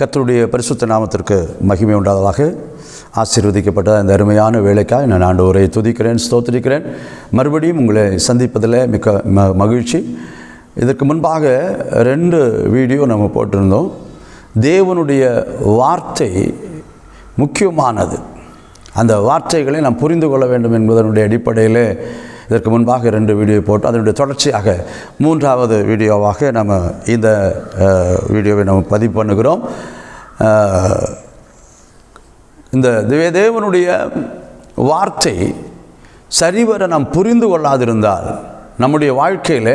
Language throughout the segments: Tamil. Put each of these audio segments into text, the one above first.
கர்த்தருடைய பரிசுத்த நாமத்திற்கு மகிமை உண்டாததாக ஆசீர்வதிக்கப்பட்ட அந்த அருமையான வேலைக்காக நான் ஆண்டவரை துதிக்கிறேன் ஸ்தோத்திரிக்கிறேன். மறுபடியும் உங்களை சந்திப்பதில் மிக்க ம மகிழ்ச்சி. இதற்கு முன்பாக ரெண்டு வீடியோ நம்ம போட்டிருந்தோம். தேவனுடைய வார்த்தை முக்கியமானது. அந்த வார்த்தைகளை நாம் புரிந்து கொள்ள வேண்டும் என்பதனுடைய அடிப்படையில் இதற்கு முன்பாக ரெண்டு வீடியோ போட்டு அதனுடைய தொடர்ச்சியாக மூன்றாவது வீடியோவாக நம்ம இந்த வீடியோவை நம்ம பதிவு பண்ணுகிறோம். இந்த திவ்ய தேவனுடைய வார்த்தை சரிவர நாம் புரிந்து கொள்ளாதிருந்தால் நம்முடைய வாழ்க்கையில்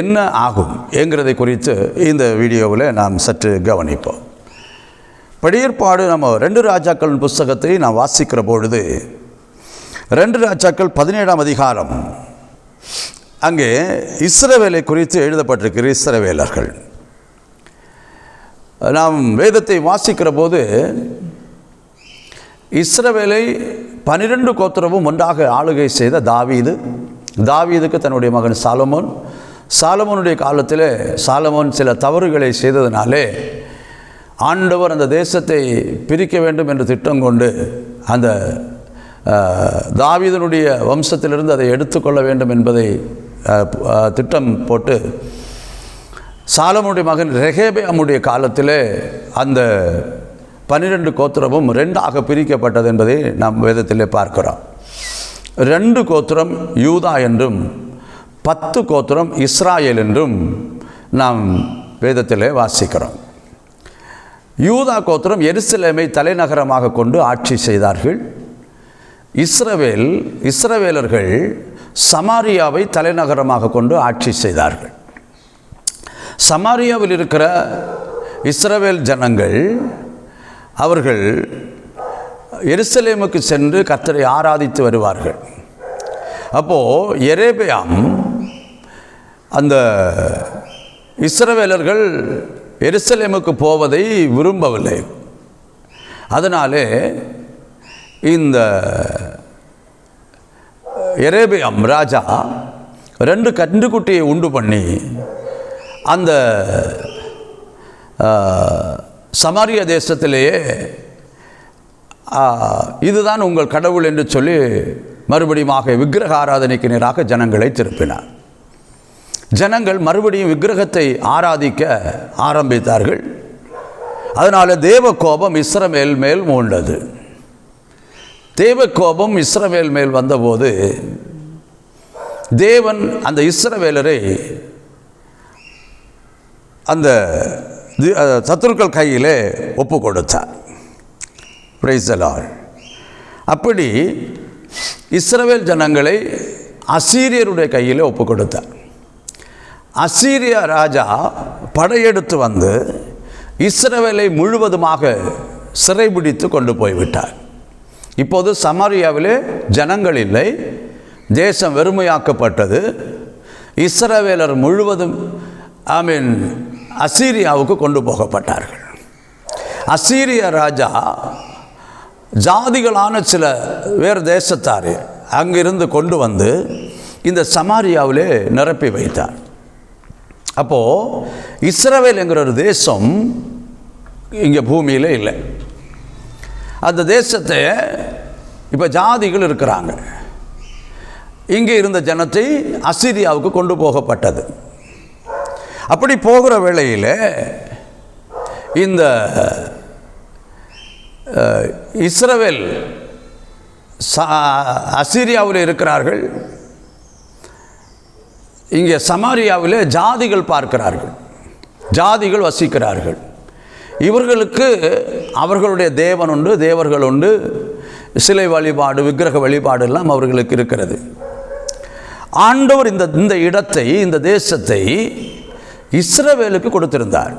என்ன ஆகும் என்கிறதை குறித்து இந்த வீடியோவில் நாம் சற்று கவனிப்போம். படியற்பாடு நம்ம ரெண்டு ராஜாக்களின் புஸ்தகத்தை நாம் வாசிக்கிற பொழுது ரெண்டு ராஜாக்கள் பதினேழாம் அதிகாரம். அங்கே இஸ்ரவேலை குறித்து எழுதப்பட்டிருக்கிற இஸ்ரவேலர்கள். நாம் வேதத்தை வாசிக்கிற போது இஸ்ரவேலை பனிரெண்டு கோத்திரமும் ஒன்றாக ஆளுகை செய்த தாவீது தாவீதுக்கு தன்னுடைய மகன் சாலமோன். சாலமோனுடைய காலத்தில் சாலமோன் சில தவறுகளை செய்ததினாலே ஆண்டவர் அந்த தேசத்தை பிரிக்க வேண்டும் என்று திட்டம் கொண்டு அந்த தாவீதனுடைய வம்சத்திலிருந்து அதை எடுத்துக்கொள்ள வேண்டும் என்பதை திட்டம் போட்டு சாலமுடைய மகன் ரெஹேபியாமுடைய காலத்திலே அந்த பன்னிரெண்டு கோத்திரமும் ரெண்டாக பிரிக்கப்பட்டது என்பதை நாம் வேதத்திலே பார்க்கிறோம். ரெண்டு கோத்திரம் யூதா என்றும் பத்து கோத்திரம் இஸ்ராயேல் என்றும் நாம் வேதத்திலே வாசிக்கிறோம். யூதா கோத்திரம் எருசலேமை தலைநகரமாக கொண்டு ஆட்சி செய்தார்கள். இஸ்ரவேல் இஸ்ரவேலர்கள் சமாரியாவை தலைநகரமாக கொண்டு ஆட்சி செய்தார்கள். சமாரியாவில் இருக்கிற இஸ்ரவேல் ஜனங்கள் அவர்கள் எருசலேமுக்கு சென்று கத்தரை ஆராதித்து வருவார்கள். அப்போது எரேபியாம் அந்த இஸ்ரவேலர்கள் எருசலேமுக்கு போவதை விரும்பவில்லை. அதனாலே இந்த எரேபியம் ராஜா ரெண்டு கன்றுக்குட்டியை உண்டு பண்ணி அந்த சமாரிய தேசத்திலேயே இதுதான் உங்கள் கடவுள் என்று சொல்லி மறுபடியுமாக விக்கிரக ஆராதனைக்கு நேராக ஜனங்களை திருப்பினார். ஜனங்கள் மறுபடியும் விக்கிரகத்தை ஆராதிக்க ஆரம்பித்தார்கள். அதனால் தேவ கோபம் இஸ்ரமேல் மேல் மூண்டது. தேவ கோபம் இஸ்ரவேல் மேல் வந்தபோது தேவன் அந்த இஸ்ரவேலரை அந்த சத்துருக்கள் கையிலே ஒப்பு கொடுத்தார் பிரைசலால் அப்படி இஸ்ரவேல் ஜனங்களை அசீரியருடைய கையில் ஒப்பு கொடுத்தார் அசீரிய ராஜா படையெடுத்து வந்து இஸ்ரவேலை முழுவதுமாக சிறைபிடித்து கொண்டு போய்விட்டார். இப்போது சமாரியாவிலே ஜனங்கள் இல்லை. தேசம் வெறுமையாக்கப்பட்டது. இஸ்ரவேலர் முழுவதும் ஐ மீன் அசீரியாவுக்கு கொண்டு போகப்பட்டார்கள். அசீரிய ராஜா ஜாதிகளான சில வேறு தேசத்தார் அங்கிருந்து கொண்டு வந்து இந்த சமாரியாவிலே நிரப்பி வைத்தார். அப்போது இஸ்ரவேல் என்கிற ஒரு தேசம் இங்கே பூமியில் இல்லை. அந்த தேசத்தை இப்போ ஜாதிகள் இருக்கிறாங்க. இங்கே இருந்த ஜனத்தை அசிரியாவுக்கு கொண்டு போகப்பட்டது. அப்படி போகிற வேளையில் இந்த இஸ்ரவேல் அசிரியாவில் இருக்கிறார்கள். இங்கே சமாரியாவில் ஜாதிகள் பார்க்கிறார்கள். ஜாதிகள் வசிக்கிறார்கள். இவர்களுக்கு அவர்களுடைய தேவன் உண்டு தேவர்கள் உண்டு. சிலை வழிபாடு விக்கிரக வழிபாடு எல்லாம் அவர்களுக்கு இருக்கிறது. ஆண்டவர் இந்த இந்த இடத்தை இந்த தேசத்தை இஸ்ரவேலுக்கு கொடுத்திருந்தார்.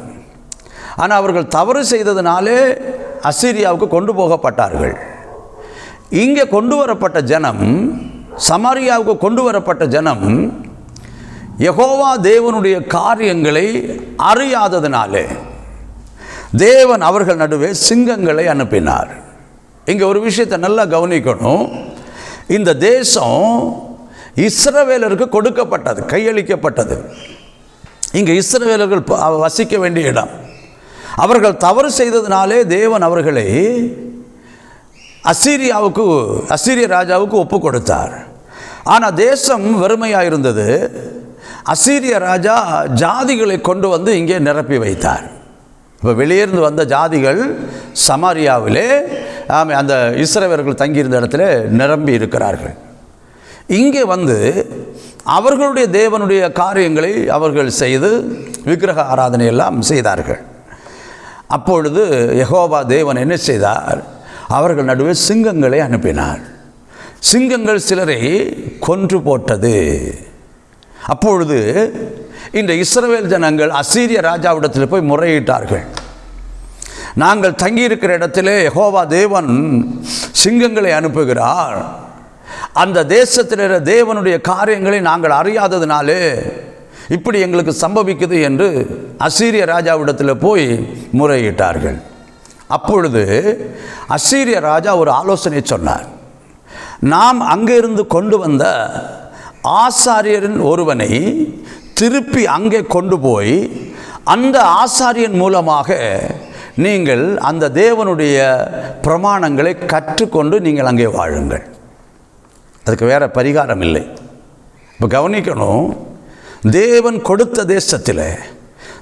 ஆனால் அவர்கள் தவறு செய்ததினாலே அசிரியாவுக்கு கொண்டு போகப்பட்டார்கள். இங்கே கொண்டு வரப்பட்ட ஜனம் சமாரியாவுக்கு கொண்டு வரப்பட்ட ஜனம் யகோவா தேவனுடைய காரியங்களை அறியாததினாலே தேவன் அவர்கள் நடுவே சிங்கங்களை அனுப்பினார். இங்கே ஒரு விஷயத்தை நல்லா கவனிக்கணும். இந்த தேசம் இஸ்ரவேலருக்கு கொடுக்கப்பட்டது கையளிக்கப்பட்டது. இங்கே இஸ்ரவேலர்கள் வசிக்க வேண்டிய இடம். அவர்கள் தவறு செய்ததினாலே தேவன் அவர்களை அசீரியாவுக்கு அசீரிய ராஜாவுக்கு ஒப்பு கொடுத்தார். ஆனால் தேசம் வெறுமையாக இருந்தது. அசீரிய ராஜா ஜாதிகளை கொண்டு வந்து இங்கே நிரப்பி வைத்தார். இப்போ வெளியேருந்து வந்த ஜாதிகள் சமாரியாவிலே ஆமே அந்த இஸ்ரவேலர்கள் தங்கியிருந்த இடத்துல நிரம்பி இருக்கிறார்கள். இங்கே வந்து அவர்களுடைய தேவனுடைய காரியங்களை அவர்கள் செய்து விக்கிரக ஆராதனை எல்லாம் செய்தார்கள். அப்பொழுது யகோபா தேவன் என்ன செய்தார்? அவர்கள் நடுவே சிங்கங்களை அனுப்பினார். சிங்கங்கள் சிலரை கொன்று போட்டது. அப்பொழுது இந்த இஸ்ரவேல் ஜனங்கள் அசீரிய ராஜாவிடத்தில் போய் முறையிட்டார்கள். நாங்கள் தங்கியிருக்கிற இடத்திலே யகோவா தேவன் சிங்கங்களை அனுப்புகிறார். அந்த தேசத்தில் இருக்கிற தேவனுடைய காரியங்களை நாங்கள் அறியாததினாலே இப்படி எங்களுக்கு சம்பவிக்குது என்று அசீரிய ராஜாவிடத்தில் போய் முறையிட்டார்கள். அப்பொழுது அசீரிய ராஜா ஒரு ஆலோசனை சொன்னார். நாம் அங்கிருந்து கொண்டு வந்த ஆசாரியரின் ஒருவனை திருப்பி அங்கே கொண்டு போய் அந்த ஆசாரியன் மூலமாக நீங்கள் அந்த தேவனுடைய பிரமாணங்களை கற்றுக்கொண்டு நீங்கள் அங்கே வாழுங்கள். அதுக்கு வேற பரிகாரம் இல்லை. இப்போ கவனிக்கணும் தேவன் கொடுத்த தேசத்தில்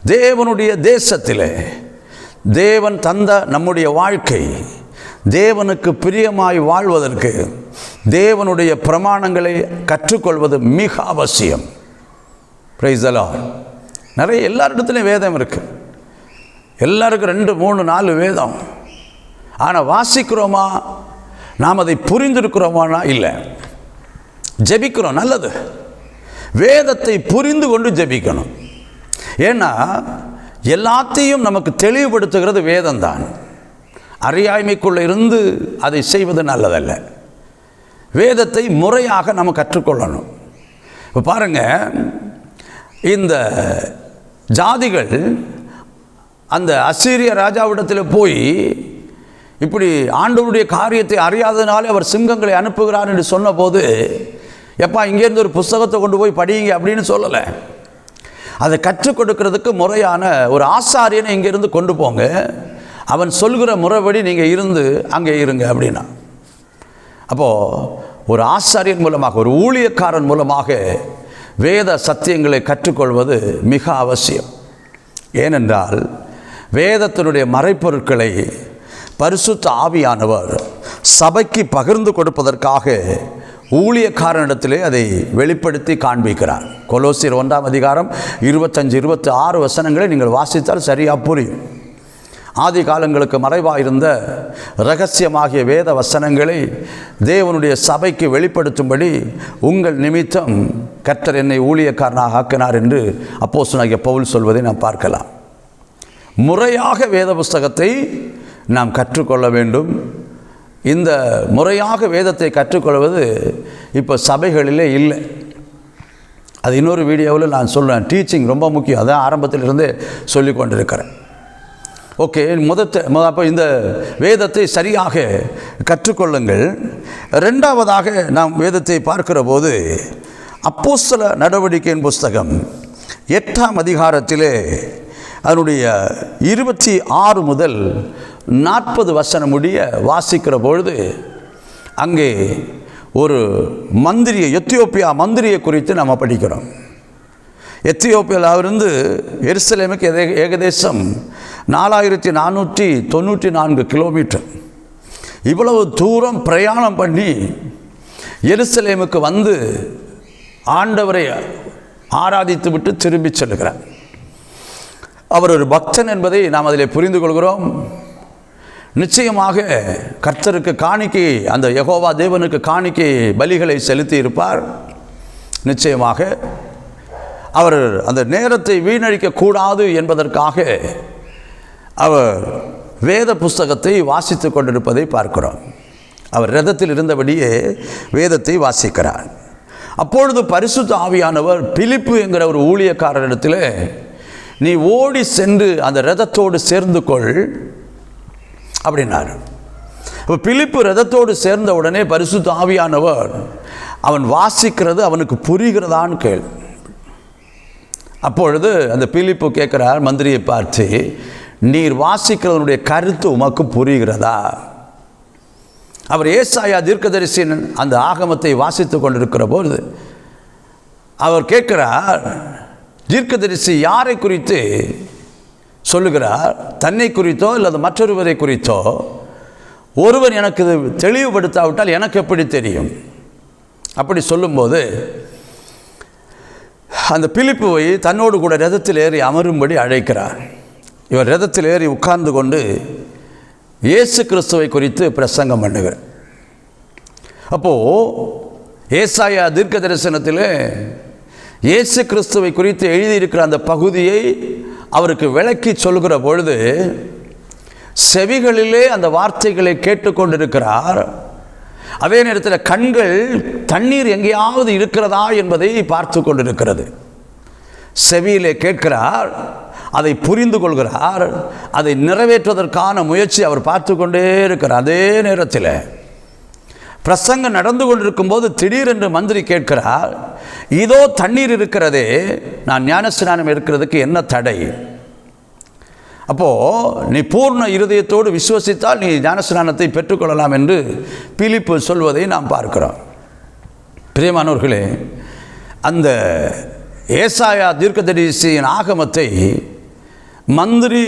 தேவனுடைய தேசத்தில் தேவன் தந்த நம்முடைய வாழ்க்கை தேவனுக்கு பிரியமாய் வாழ்வதற்கு தேவனுடைய பிரமாணங்களை கற்றுக்கொள்வது மிக அவசியம். பிரைஸ் நிறைய எல்லாரிடத்துலையும் வேதம் இருக்குது எல்லாருக்கும் ரெண்டு மூணு நாலு வேதம். ஆனால் வாசிக்கிறோமா? நாம் அதை புரிந்திருக்கிறோமானா? இல்லை. ஜெபிக்கிறோம் நல்லது. வேதத்தை புரிந்து கொண்டு ஜெபிக்கணும். ஏன்னா எல்லாத்தையும் நமக்கு தெளிவுபடுத்துகிறது வேதம்தான். அறியாய்மைக்குள்ளே இருந்து அதை செய்வது நல்லதல்ல. வேதத்தை முறையாக நம்ம கற்றுக்கொள்ளணும். இப்போ பாருங்கள் இந்த ஜாதிகள் அந்த அசீரிய ராஜாவிடத்தில் போய் இப்படி ஆண்டவருடைய காரியத்தை அறியாதனாலே அவர் சிங்கங்களை அனுப்புகிறார் என்று சொன்னபோது எப்பா இங்கேருந்து ஒரு புஸ்தகத்தை கொண்டு போய் படியுங்க அப்படின்னு சொல்லலை. அதை கற்றுக் கொடுக்கறதுக்கு முறையான ஒரு ஆசாரியனை இங்கேருந்து கொண்டு போங்க. அவன் சொல்கிற முறைப்படி நீங்கள் இருந்து அங்கே இருங்க அப்படின்னா. அப்போது ஒரு ஆசாரியன் மூலமாக ஒரு ஊழியக்காரன் மூலமாக வேத சத்தியங்களை கற்றுக்கொள்வது மிக அவசியம். ஏனென்றால் வேதத்தினுடைய மறைப்பொருட்களை பரிசுத்த ஆவியானவர் சபைக்கு பகிர்ந்து கொடுப்பதற்காக ஊழியக்காரனிடத்திலே அதை வெளிப்படுத்தி காண்பிக்கிறார். கொலோசியர் ஒன்றாம் அதிகாரம் இருபத்தஞ்சு இருபத்தி ஆறு வசனங்களை நீங்கள் வாசித்தால் சரியாக புரியும். ஆதி காலங்களுக்கு மறைவாயிருந்த ரகசியமாகிய வேத வசனங்களை தேவனுடைய சபைக்கு வெளிப்படுத்தும்படி உங்கள் நிமித்தம் கர்த்தர் என்னை ஊழியக்காரனாக ஆக்கினார் என்று அப்போசனாகிய பவுல் சொல்வதை நாம் பார்க்கலாம். முறையாக வேத புஸ்தகத்தை நாம் கற்றுக்கொள்ள வேண்டும். இந்த முறையாக வேதத்தை கற்றுக்கொள்வது இப்போ சபைகளிலே இல்லை. அது இன்னொரு வீடியோவில் நான் சொல்கிறேன் டீச்சிங் ரொம்ப முக்கியம். அதான் ஆரம்பத்திலிருந்தே சொல்லி கொண்டிருக்கிறேன். ஓகே முதத்த அப்போ இந்த வேதத்தை சரியாக கற்றுக்கொள்ளுங்கள். ரெண்டாவதாக நாம் வேதத்தை பார்க்கிற போது அப்போஸ்தல நடவடிக்கையின் புஸ்தகம் எட்டாம் அதிகாரத்திலே அதனுடைய இருபத்தி ஆறு முதல் நாற்பது வசனம் முடிய வாசிக்கிற பொழுது அங்கே ஒரு மந்திரியை எத்தியோப்பியா மந்திரியை குறித்து நம்ம படிக்கிறோம். எத்தியோப்பியாவிலிருந்து எருசலேமுக்கு எதே- ஏகதேசம் நாலாயிரத்தி நானூற்றி தொண்ணூற்றி நான்கு கிலோமீட்டர். இவ்வளவு தூரம் பிரயாணம் பண்ணி எருசலேமுக்கு வந்து ஆண்டவரை ஆராதித்து விட்டு திரும்பி செல்கிறார். அவர் ஒரு பக்தன் என்பதை நாம் அதில் புரிந்து கொள்கிறோம். நிச்சயமாக கர்த்தருக்கு காணிக்கை அந்த யகோவா தேவனுக்கு காணிக்கை பலிகளை செலுத்தி இருப்பார் நிச்சயமாக அவர் அந்த நேரத்தை வீணடிக்க கூடாது என்பதற்காக அவர் வேத புஸ்தகத்தை வாசித்து கொண்டிருப்பதை பார்க்கிறோம். அவர் ரதத்தில் இருந்தபடியே வேதத்தை வாசிக்கிறார். அப்பொழுது பரிசுத்த ஆவியானவர் பிலிப்பு என்கிற ஒரு ஊழியக்காரரிடத்தில் நீ ஓடி சென்று அந்த ரதத்தோடு சேர்ந்து கொள் அப்படின்னார். இப்போ பிலிப்பு ரதத்தோடு சேர்ந்த உடனே பரிசு தாவியானவர் அவன் வாசிக்கிறது அவனுக்கு புரிகிறதான்னு கேள். அப்பொழுது அந்த பிலிப்பு கேட்குறார் மந்திரியை பார்த்து நீர் வாசிக்கிறதனுடைய கருத்து உமக்கு புரிகிறதா? அவர் ஏசாயா தீர்க்கதரிசியின் அந்த ஆகமத்தை வாசித்து கொண்டிருக்கிற போது அவர் கேட்கிறார் தீர்க்கதரிசி யாரை குறித்து சொல்லுகிறார்? தன்னை குறித்தோ அல்லது மற்றொருவரை குறித்தோ? ஒருவர் எனக்கு தெளிவுபடுத்தாவிட்டால் எனக்கு எப்படி தெரியும்? அப்படி சொல்லும்போது அந்த பிலிப்புவை தன்னோடு கூட ரதத்தில் ஏறி அமரும்படி அழைக்கிறார். இவர் ரதத்தில் ஏறி உட்கார்ந்து கொண்டு இயேசு கிறிஸ்துவை குறித்து பிரசங்கம் பண்ணுகிறார். அப்போது ஏசாயா தீர்க்க தரிசனத்தில் இயேசு கிறிஸ்துவை குறித்து எழுதியிருக்கிற அந்த பகுதியை அவருக்கு விளக்கி சொல்கிற பொழுது செவிகளிலே அந்த வார்த்தைகளை கேட்டுக்கொண்டிருக்கிறார். அதே நேரத்தில் கண்கள் தண்ணீர் எங்கேயாவது இருக்கிறதா என்பதை பார்த்து கொண்டிருக்கிறது. செவியிலே கேட்கிறார் அதை புரிந்து கொள்கிறார் அதை நிறைவேற்றுவதற்கான முயற்சி அவர் பார்த்து கொண்டே இருக்கிறார். அதே நேரத்தில் பிரசங்கம் நடந்து கொண்டிருக்கும் போது திடீரென்று மந்திரி கேட்கிறார் இதோ தண்ணீர் இருக்கிறதே நான் ஞானஸ்நானம் இருக்கிறதுக்கு என்ன தடை? அப்போது நீ பூர்ண இருதயத்தோடு விசுவசித்தால் நீ ஞானஸ்நானத்தை பெற்றுக்கொள்ளலாம் என்று பிலிப்பு சொல்வதை நாம் பார்க்கிறோம். பிரியமானவர்களே அந்த ஏசாயா தீர்க்கதரிசியின் ஆகமத்தை மந்திரி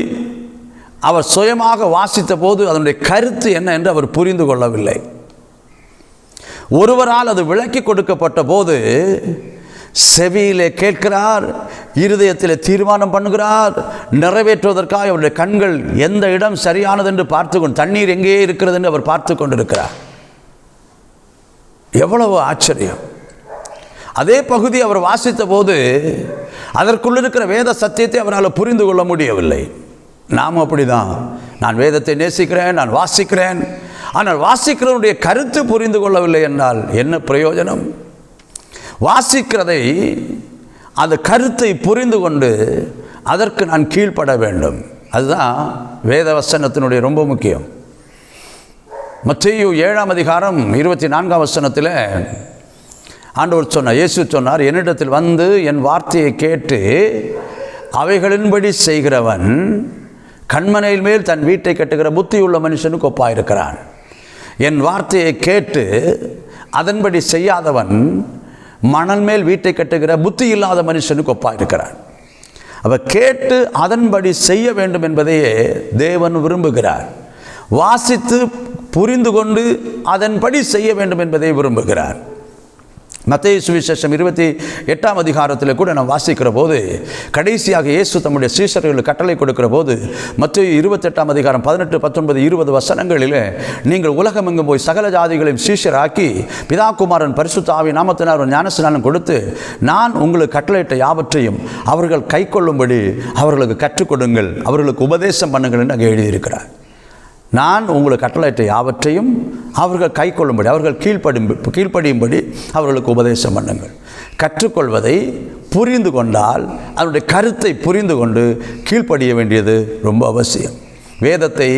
அவர் சுயமாக வாசித்த போது அதனுடைய கருத்து என்ன என்று அவர் புரிந்து கொள்ளவில்லை. ஒருவரால் அது விளக்கி கொடுக்கப்பட்ட போது செவியிலே கேட்கிறார் இருதயத்தில் தீர்மானம் பண்ணுகிறார் நிறைவேற்றுவதற்காக அவருடைய கண்கள் எந்த இடம் சரியானது என்று பார்த்து கொண்டு தண்ணீர் எங்கே இருக்கிறது என்று அவர் பார்த்து கொண்டிருக்கிறார். எவ்வளவு ஆச்சரியம். அதே பகுதி அவர் வாசித்த போது அதற்குள் இருக்கிற வேத சத்தியத்தை அவரால் புரிந்து கொள்ள முடியவில்லை. நாம் அப்படிதான். நான் வேதத்தை நேசிக்கிறேன் நான் வாசிக்கிறேன் ஆனால் வாசிக்கிறவனுடைய கருத்து புரிந்து கொள்ளவில்லை என்றால் என்ன பிரயோஜனம்? வாசிக்கிறதை அந்த கருத்தை புரிந்து கொண்டு அதற்கு நான் கீழ்ப்பட வேண்டும். அதுதான் வேத வசனத்தினுடைய ரொம்ப முக்கியம். மற்றையு ஏழாம் அதிகாரம் இருபத்தி நான்காம் வசனத்தில் ஆண்டவர் சொன்னார் இயேசு சொன்னார் என்னிடத்தில் வந்து என் வார்த்தையை கேட்டு அவைகளின்படி செய்கிறவன் கண்மனையில் மேல் தன் வீட்டை கட்டுகிற புத்தியுள்ள மனுஷனுக்கு ஒப்பாயிருக்கிறான். என் வார்த்தையை கேட்டு அதன்படி செய்யாதவன் மணல் மேல் வீட்டை கட்டுகிற புத்தி இல்லாத மனுஷனுக்கு ஒப்பாயிருக்கிறான். அவ கேட்டு அதன்படி செய்ய வேண்டும் என்பதையே தேவன் விரும்புகிறார். வாசித்து புரிந்து கொண்டு அதன்படி செய்ய வேண்டும் என்பதை விரும்புகிறார். மத்திய சுவிசேஷம் இருபத்தி எட்டாம் அதிகாரத்தில் கூட நாம் வாசிக்கிற போது கடைசியாக இயேசு தம்முடைய சீசர்களுக்கு கட்டளை கொடுக்கிற போது மற்ற இருபத்தெட்டாம் அதிகாரம் பதினெட்டு பத்தொன்பது இருபது வசனங்களில் நீங்கள் உலகமெங்கும் போய் சகல ஜாதிகளையும் சீஷராக்கி பிதாகுமாரன் பரிசுத்தாவி நாமத்தினார் ஞானஸ்நானம் கொடுத்து நான் உங்களுக்கு கட்டளையிட்ட யாவற்றையும் அவர்கள் கை கொள்ளும்படி அவர்களுக்கு கற்றுக் கொடுங்கள் அவர்களுக்கு உபதேசம் பண்ணுங்கள் என்று அங்கே எழுதியிருக்கிறார். நான் உங்களுக்கு கட்டளையிட்ட யாவற்றையும் அவர்கள் கை கொள்ளும்படி அவர்கள் கீழ்ப்படும் கீழ்ப்படியும்படி அவர்களுக்கு உபதேசம் பண்ணுங்கள். கற்றுக்கொள்வதை புரிந்து கொண்டால் அதனுடைய கருத்தை புரிந்து கொண்டு கீழ்ப்படிய வேண்டியது ரொம்ப அவசியம். வேதத்தை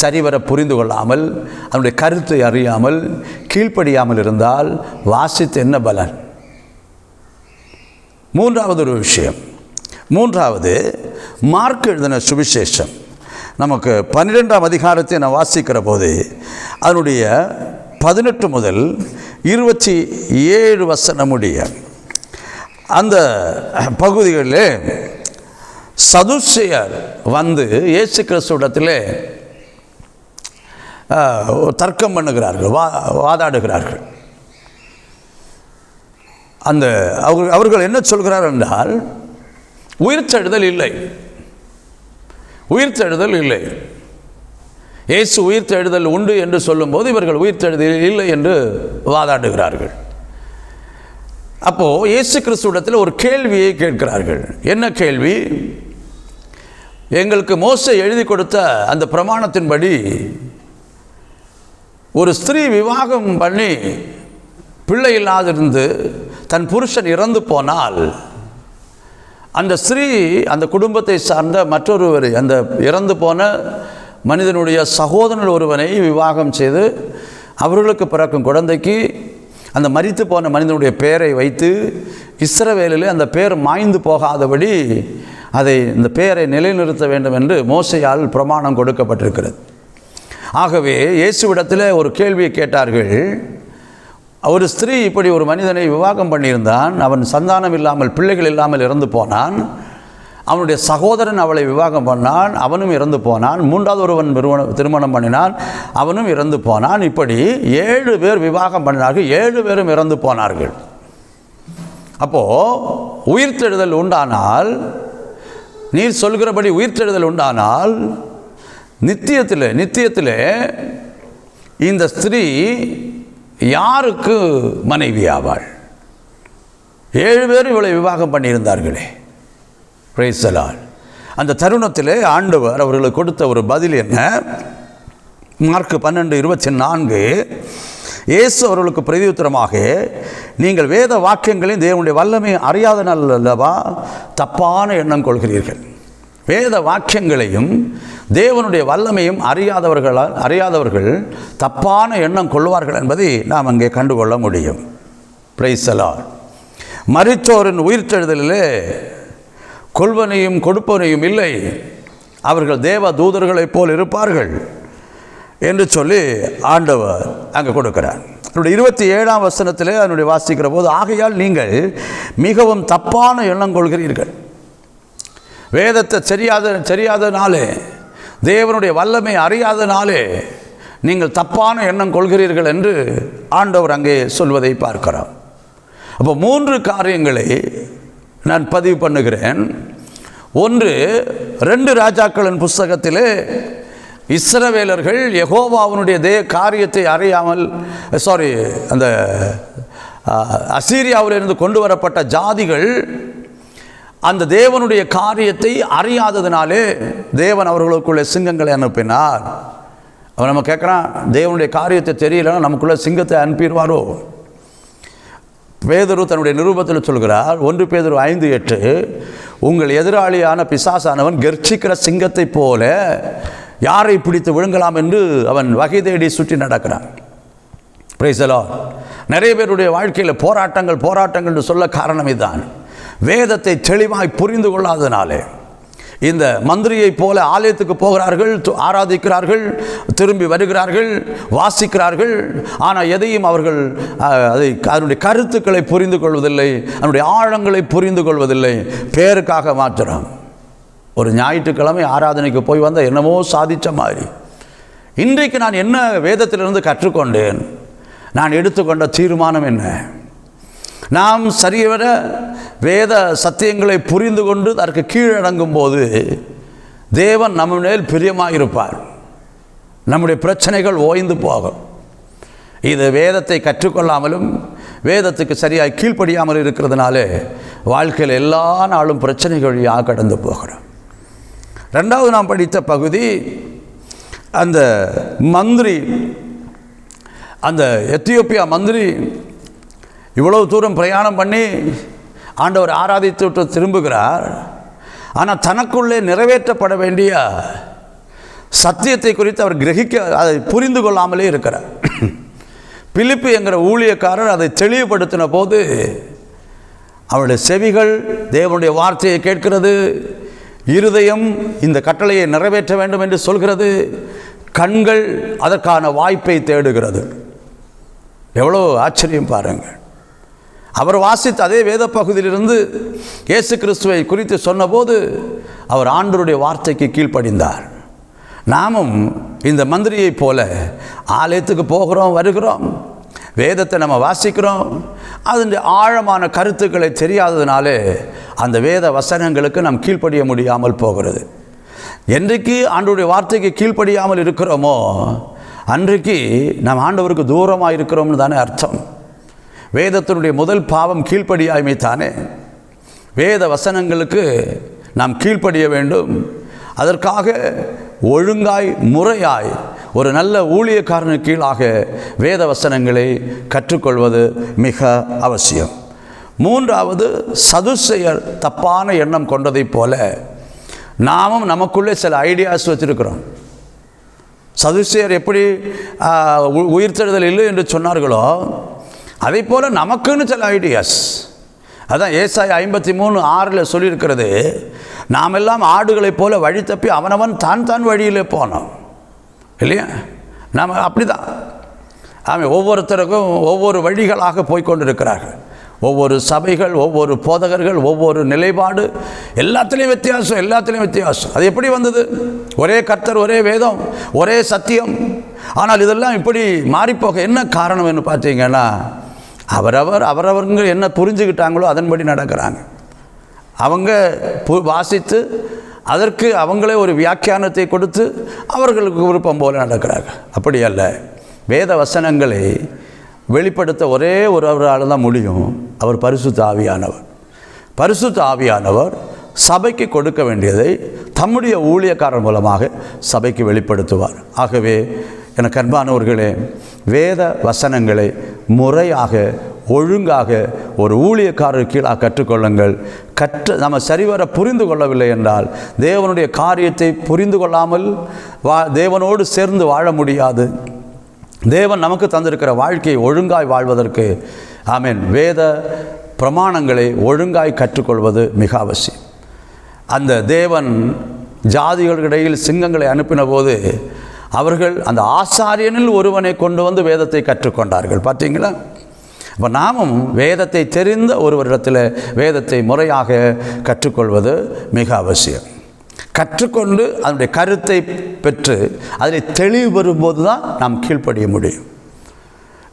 சரிவர புரிந்து கொள்ளாமல் அதனுடைய கருத்தை அறியாமல் கீழ்ப்படியாமல் இருந்தால் வாசித்து என்ன பலன்? மூன்றாவது ஒரு விஷயம். மூன்றாவது மார்க் எழுதின சுவிசேஷம். நமக்கு பன்னிரெண்டாம் அதிகாரத்தை நான் வாசிக்கிற போது அதனுடைய பதினெட்டு முதல் இருபத்தி ஏழு வசனமுடைய அந்த பகுதிகளில் சதுசியர் வந்து இயேசு கிறிஸ்துவிடத்தில் தர்க்கம் பண்ணுகிறார்கள் வா வாதாடுகிறார்கள். அந்த அவர்கள் அவர்கள் என்ன சொல்கிறார் என்றால் உயிர் உயிர்த்தெழுதல் இல்லை. உயிர்த்தெழுதல் இல்லை. இயேசு உயிர்த்தெழுதல் உண்டு என்று சொல்லும்போது இவர்கள் உயிர்த்தெழுதல் இல்லை என்று வாதாடுகிறார்கள். அப்போது இயேசு கிறிஸ்துவிடத்தில் ஒரு கேள்வியை கேட்கிறார்கள். என்ன கேள்வி? எங்களுக்கு மோசை எழுதி கொடுத்த அந்த பிரமாணத்தின்படி ஒரு ஸ்திரீ விவாகம் பண்ணி பிள்ளை இல்லாதிருந்து தன் புருஷன் இறந்து போனால் அந்த ஸ்ரீ அந்த குடும்பத்தை சார்ந்த மற்றொருவர் அந்த இறந்து போன மனிதனுடைய சகோதரன் ஒருவனை விவாகம் செய்து அவர்களுக்கு பிறக்கும் குழந்தைக்கு அந்த மறித்து போன மனிதனுடைய பெயரை வைத்து இஸ்ரவேலில் அந்த பேர் மாய்ந்து போகாதபடி அதை இந்த பெயரை நிலைநிறுத்த வேண்டும் என்று மோசையால் பிரமாணம் கொடுக்கப்பட்டிருக்கிறது. ஆகவே இயேசுவிடத்தில் ஒரு கேள்வியை கேட்டார்கள். ஒரு ஸ்திரீ இப்படி ஒரு மனிதனை விவாகம் பண்ணியிருந்தான் அவன் சந்தானம் இல்லாமல் பிள்ளைகள் இல்லாமல் இறந்து போனான். அவனுடைய சகோதரன் அவளை விவாகம் பண்ணான் அவனும் இறந்து போனான் மூன்றாவது ஒருவன் திருமணம் திருமணம் பண்ணினான் அவனும் இறந்து போனான். இப்படி ஏழு பேர் விவாகம் பண்ணினார்கள் ஏழு பேரும் இறந்து போனார்கள். அப்போது உயிர்த்தெழுதல் உண்டானால் நீர் சொல்கிறபடி உயிர்த்தெழுதல் உண்டானால் நித்தியத்தில் நித்தியத்தில் இந்த ஸ்திரீ யாருக்கு மனைவி ஆவாள்? ஏழு பேர் இவளை விவாகம் பண்ணியிருந்தார்களே. பிரைசலால் அந்த தருணத்தில் ஆண்டவர் அவர்களுக்கு கொடுத்த ஒரு பதில் என்ன? மார்க் பன்னெண்டு இருபத்தி நான்கு இயேசு அவர்களுக்கு பிரதியுத்தரமாக நீங்கள் வேத வாக்கியங்களையும் தேவனுடைய வல்லமை அறியாத நாள் அல்லவா? தப்பான எண்ணம் கொள்கிறீர்கள். வேத வாக்கியங்களையும் தேவனுடைய வல்லமையும் அறியாதவர்களால் அறியாதவர்கள் தப்பான எண்ணம் கொள்வார்கள் என்பதை நாம் அங்கே கண்டுகொள்ள முடியும். பிரைசலால் மரித்தோரின் உயிர்த்தெழுதலிலே கொள்வனையும் கொடுப்பனையும் இல்லை. அவர்கள் தேவ தூதர்களைப் போல் இருப்பார்கள் என்று சொல்லி ஆண்டவர் அங்கே கொடுக்கிறார். அவருடைய இருபத்தி ஏழாம் வசனத்திலே அதனுடைய வாசிக்கிற போது ஆகையால் நீங்கள் மிகவும் தப்பான எண்ணம் கொள்கிறீர்கள். வேதத்தை தெரியாத தெரியாதனாலே தேவனுடைய வல்லமை அறியாதனாலே நீங்கள் தப்பான எண்ணம் கொள்கிறீர்கள் என்று ஆண்டவர் அங்கே சொல்வதை பார்க்கிறோம் அப்போ மூன்று காரியங்களை நான் பதிவு பண்ணுகிறேன். ஒன்று ரெண்டு ராஜாக்களின் புஸ்தகத்திலே இஸ்ரவேலர்கள் யகோவாவுனுடைய தே காரியத்தை அறியாமல் சாரி அந்த அசீரியாவிலிருந்து கொண்டு வரப்பட்ட ஜாதிகள் அந்த தேவனுடைய காரியத்தை அறியாததினாலே தேவன் அவர்களுக்குள்ளே சிங்கங்களை அனுப்பினார். அவன் நம்ம கேட்குறான் தேவனுடைய காரியத்தை தெரியலன்னா நமக்குள்ளே சிங்கத்தை அனுப்பிடுவாரோ? பேதரு தன்னுடைய நிரூபத்தில் சொல்கிறார் ஒன்று பேதரு ஐந்து எட்டு உங்கள் எதிராளியான பிசாசானவன் கர்ச்சிக்கிற சிங்கத்தைப் போல யாரை பிடித்து விழுங்கலாம் என்று அவன் வகை தேடி சுற்றி நடக்கிறான். பிரைசலோ நிறைய பேருடைய வாழ்க்கையில் போராட்டங்கள் போராட்டங்கள் என்று சொல்ல காரணம் இதுதான். வேதத்தை தெளிவாய் புரிந்து கொள்ளாதனாலே இந்த மந்திரியைப் போல ஆலயத்துக்கு போகிறார்கள் து- ஆராதிக்கிறார்கள் திரும்பி வருகிறார்கள் வாசிக்கிறார்கள். ஆனால் எதையும் அவர்கள் அதை அதனுடைய கருத்துக்களை புரிந்து கொள்வதில்லை அதனுடைய ஆழங்களை புரிந்து கொள்வதில்லை. பேருக்காக மாத்திரம். ஒரு ஞாயிற்றுக்கிழமை ஆராதனைக்கு போய் வந்தால் என்னமோ சாதித்த மாதிரி. இன்றைக்கு நான் என்ன வேதத்திலிருந்து கற்றுக்கொண்டேன்? நான் எடுத்துக்கொண்ட தீர்மானம் என்ன? நாம் சரியவர வேத சத்தியங்களை புரிந்து கொண்டு அதற்கு கீழடங்கும் போது தேவன் நம்ம மேல் பிரியமாயிருப்பார். நம்முடைய பிரச்சனைகள் ஓய்ந்து போகும். இது வேதத்தை கற்றுக்கொள்ளாமலும் வேதத்துக்கு சரியாக கீழ்ப்படியாமல் இருக்கிறதுனாலே வாழ்க்கையில் எல்லா நாளும் பிரச்சனைகள் வழியாக கடந்து போகிறோம் ரெண்டாவது நாம் படித்த பகுதி அந்த மந்திரி அந்த எத்தியோப்பியா மந்திரி இவ்வளவு தூரம் பிரயாணம் பண்ணி ஆண்டவர் ஆராதித்து விட்டு திரும்புகிறார். ஆனால் தனக்குள்ளே நிறைவேற்றப்பட வேண்டிய சத்தியத்தை குறித்து அவர் கிரகிக்க அதை புரிந்து கொள்ளாமலே இருக்கிறார். பிலிப்பு என்கிற ஊழியக்காரர் அதை தெளிவுபடுத்தின போது அவருடைய செவிகள் தேவனுடைய வார்த்தையை கேட்கிறது. இருதயம் இந்த கட்டளையை நிறைவேற்ற வேண்டும் என்று சொல்கிறது. கண்கள் அதற்கான வாய்ப்பை தேடுகிறது. எவ்வளோ ஆச்சரியம் பாருங்கள். அவர் வாசித்த அதே வேத பகுதியிலிருந்து இயேசு கிறிஸ்துவை குறித்து சொன்னபோது அவர் ஆண்டருடைய வார்த்தைக்கு கீழ்ப்படிந்தார். நாமும் இந்த மந்திரியைப் போல ஆலயத்துக்கு போகிறோம் வருகிறோம். வேதத்தை நம்ம வாசிக்கிறோம். அதனுடைய ஆழமான கருத்துக்களை தெரியாததுனாலே அந்த வேத வசனங்களுக்கு நாம் கீழ்ப்படிய முடியாமல் போகிறது. என்றைக்கு ஆண்டவருடைய வார்த்தைக்கு கீழ்ப்படியாமல் இருக்கிறோமோ அன்றைக்கு நாம் ஆண்டவருக்கு தூரமாக இருக்கிறோம்னு தானே அர்த்தம். வேதத்தினுடைய முதல் பாவம் கீழ்ப்படியாய்மை தானே. வேத வசனங்களுக்கு நாம் கீழ்ப்படிய வேண்டும். அதற்காக ஒழுங்காய் முறையாய் ஒரு நல்ல ஊழியக்காரனு கீழாக வேத வசனங்களை கற்றுக்கொள்வது மிக அவசியம். மூன்றாவது சதுசெயர் தப்பான எண்ணம் கொண்டதைப் போல நாமும் நமக்குள்ளே சில ஐடியாஸ் வச்சிருக்கிறோம். சதுசெயர் எப்படி உயிர்த்தெழுதல் இல்லை என்று சொன்னார்களோ அதே போல் நமக்குன்னு சில ஐடியாஸ் அதான் ஏசாய் ஐம்பத்தி மூணு ஆறில் சொல்லியிருக்கிறது நாம் எல்லாம் ஆடுகளைப் போல வழி தப்பி அவனவன் தான் தான் வழியிலே போனோம் இல்லையா? நாம் அப்படி தான் ஆமாம் ஒவ்வொருத்தருக்கும் ஒவ்வொரு வழிகளாக போய்கொண்டிருக்கிறார்கள் ஒவ்வொரு சபைகள் ஒவ்வொரு போதகர்கள் ஒவ்வொரு நிலைப்பாடு எல்லாத்துலேயும் வித்தியாசம் எல்லாத்துலேயும் வித்தியாசம். அது எப்படி வந்தது? ஒரே கர்த்தர் ஒரே வேதம் ஒரே சத்தியம். ஆனால் இதெல்லாம் இப்படி மாறிப்போக என்ன காரணம்னு பார்த்தீங்கன்னா அவரவர் அவரவருங்க என்ன புரிஞ்சுக்கிட்டாங்களோ அதன்படி நடக்கிறாங்க. அவங்க பு வாசித்து அதற்கு அவங்களே ஒரு வியாக்கியானத்தை கொடுத்து அவர்களுக்கு விருப்பம் போல நடக்கிறாங்க அப்படி அல்ல. வேத வசனங்களை வெளிப்படுத்த ஒரே ஒருவரால் தான் முடியும். அவர் பரிசுத்த ஆவியானவர். பரிசுத்த ஆவியானவர் சபைக்கு கொடுக்க வேண்டியதை தம்முடைய ஊழியக்காரர் மூலமாக சபைக்கு வெளிப்படுத்துவார். ஆகவே எனக்கு அன்பானவர்களே வேத வசனங்களை முறையாக ஒழுங்காக ஒரு ஊழியக்காரர் கீழாக கற்றுக்கொள்ளுங்கள். கற்று நம்ம சரிவர புரிந்து கொள்ளவில்லை என்றால் தேவனுடைய காரியத்தை புரிந்து கொள்ளாமல் வா தேவனோடு சேர்ந்து வாழ முடியாது. தேவன் நமக்கு தந்திருக்கிற வாழ்க்கையை ஒழுங்காய் வாழ்வதற்கு ஆமென் வேத பிரமாணங்களை ஒழுங்காய் கற்றுக்கொள்வது மிக அவசியம். அந்த தேவன் ஜாதிகளுக்கிடையில் சிங்கங்களை அனுப்பின போது அவர்கள் அந்த ஆசாரியனில் ஒருவனை கொண்டு வந்து வேதத்தை கற்றுக்கொண்டார்கள். பார்த்தீங்களா? அப்போ நாமும் வேதத்தை தெரிந்த ஒருவரிடத்தில் வேதத்தை முறையாக கற்றுக்கொள்வது மிக அவசியம். கற்றுக்கொண்டு அதனுடைய கருத்தை பெற்று அதில் தெளிவு வரும்போது தான் நாம் கீழ்ப்படிய முடியும்.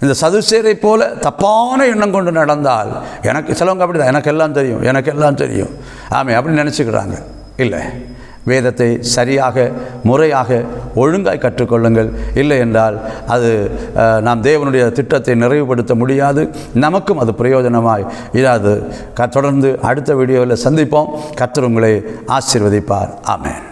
இந்த சதுசேரை போல தப்பான எண்ணம் கொண்டு நடந்தால் எனக்கு சிலவங்க அப்படி தான் எனக்கு எல்லாம் தெரியும் எனக்கு எல்லாம் தெரியும். ஆமே அப்படின்னு நினச்சிக்கிறாங்க. இல்லை. வேதத்தை சரியாக முறையாக ஒழுங்காய் கற்றுக்கொள்ளுங்கள். இல்லை என்றால் அது நாம் தேவனுடைய திட்டத்தை நிறைவுபடுத்த முடியாது. நமக்கும் அது பிரயோஜனமாய் இராது. க தொடர்ந்து அடுத்த வீடியோவில் சந்திப்போம். கத்தர் உங்களை ஆசீர்வதிப்பார். ஆமேன்.